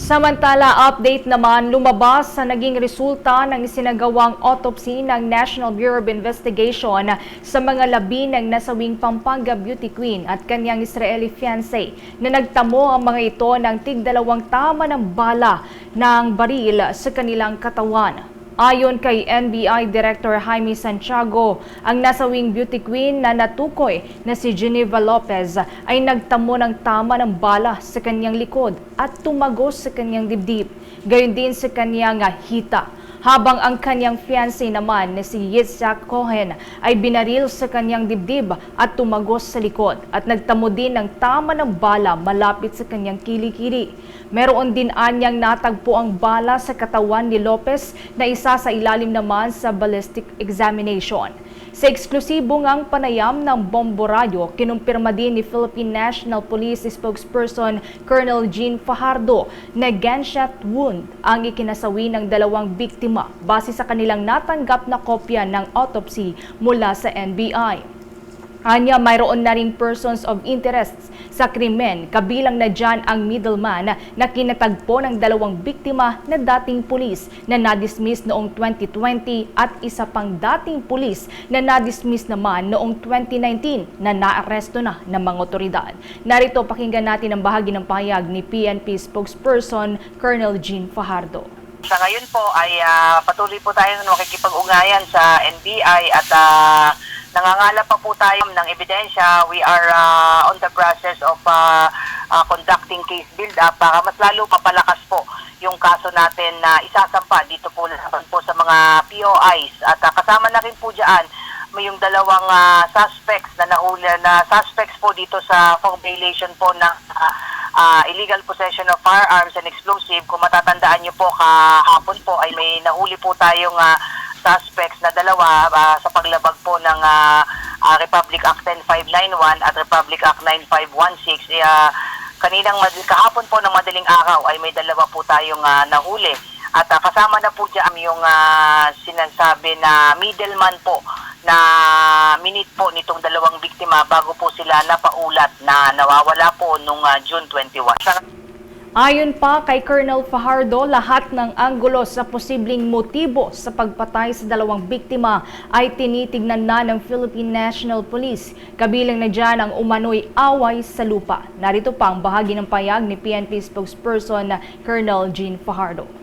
Samantala, update naman lumabas sa naging resulta ng isinagawang autopsy ng National Bureau of Investigation sa mga labi ng nasawing Pampanga Beauty Queen at kanyang Israeli fiancé na nagtamo ang mga ito ng tigdalawang tama ng bala ng baril sa kanilang katawan. Ayon kay NBI Director Jaime Santiago, ang nasawing beauty queen na natukoy na si Geneva Lopez ay nagtamo ng tama ng bala sa kanyang likod at tumagos sa kanyang dibdib, gayon din sa kanyang hita. Habang ang kanyang fiancé naman na si Yitzhak Cohen ay binaril sa kanyang dibdib at tumagos sa likod at nagtamo din ng tama ng bala malapit sa kanyang kilikili. Meron din anyang natagpo ang bala sa katawan ni Lopez na isa sa ilalim naman sa ballistic examination. Sa eksklusibong ang panayam ng bomborado, kinumpirma din ni Philippine National Police spokesperson Colonel Jean Fajardo na gunshot wound ang ikinasawi ng dalawang biktima base sa kanilang natanggap na kopya ng autopsy mula sa NBI. Anya, mayroon na rin persons of interest sa krimen, kabilang na dyan ang middleman na kinatagpo ng dalawang biktima na dating pulis na nadismiss noong 2020 at isa pang dating pulis na nadismiss naman noong 2019 na naaresto na ng mga otoridad. Narito pakinggan natin ang bahagi ng pahayag ni PNP spokesperson Colonel Jean Fajardo. Sa ngayon po ay ah, patuloy po tayo makikipag-ugnayan sa NBI at ah, nangangalap pa po tayo ng ebidensya. We are ah, on the process of ah, ah, conducting case build-up para mas lalo mapalakas po yung kaso natin na isasampa dito po laban po sa mga POIs. At ah, kasama na rin po dyan may yung dalawang ah, suspects na nahuli na suspects po dito sa for po ng ah, ah, illegal possession of firearms and explosive. Kung matatandaan niyo po kahapon po ay may nahuli po tayong ah, suspects na dalawa ah, sa paglabag po ng ah, ah, Republic Act 10591 at Republic Act 9516. Eh, ah, kaninang kahapon po ng madaling araw ay may dalawa po tayong ah, nahuli. At ah, kasama na po dyan yung ah, sinasabi na middleman po na minute po nitong dalawang biktima bago po sila napaulat na nawawala po nung ah, June 21. Ayon pa kay Colonel Fajardo, lahat ng anggulo sa posibleng motibo sa pagpatay sa dalawang biktima ay tinitignan na ng Philippine National Police. Kabilang na dyan ang umano'y away sa lupa. Narito pa ang bahagi ng payag ni PNP spokesperson Colonel Jean Fajardo.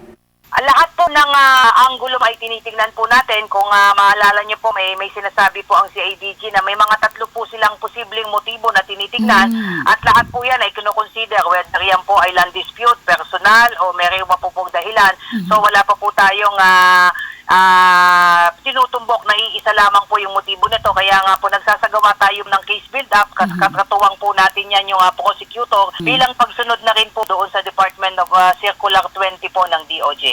Ah, lahat po ng ah, anggulo ay tinitingnan po natin. Kung ah, maalala niyo po, may, may sinasabi po ang CIDG na may mga tatlo po silang posibleng motibo na tinitingnan. At lahat po yan ay kinukonsider whether yan po ay land dispute, personal, o may iba po pong dahilan. So wala pa po tayong ah, ah, tinutumbok na iisa lamang po yung motibo nito. Kaya nga po nagsasagawa tayo ng case build-up. Kat Katuwang po natin yan yung ah, prosecutor bilang pagsunod na rin po doon sa Department of ah, Circular 20 po ng DOJ.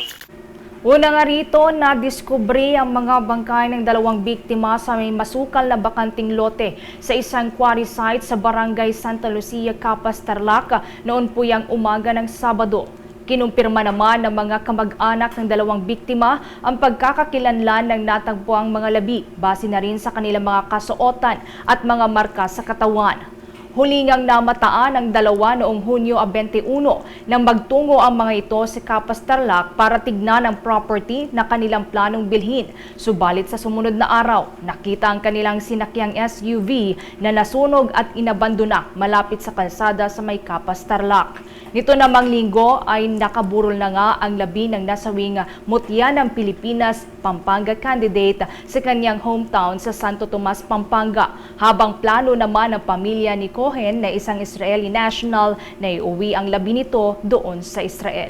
Una nga rito, nadiskubre ang mga bangkay ng dalawang biktima sa may masukal na bakanting lote sa isang quarry site sa barangay Santa Lucia, Capas, Tarlac noon po yung umaga ng Sabado. Kinumpirma naman ng mga kamag-anak ng dalawang biktima ang pagkakakilanlan ng natagpuang mga labi base na rin sa kanilang mga kasuotan at mga marka sa katawan. Hulingang namataan ang dalawa noong Hunyo 21 nang magtungo ang mga ito sa Capas Tarlac para tignan ang property na kanilang planong bilhin. Subalit sa sumunod na araw, nakita ang kanilang sinakyang SUV na nasunog at inabandona malapit sa kalsada sa may Capas Tarlac. Nito namang linggo ay nakaburol na nga ang labi ng nasawing mutya ng Pilipinas Pampanga candidate sa kanyang hometown sa Santo Tomas, Pampanga. Habang plano naman ng pamilya ni Cohen na isang Israeli national na iuwi ang labi nito doon sa Israel.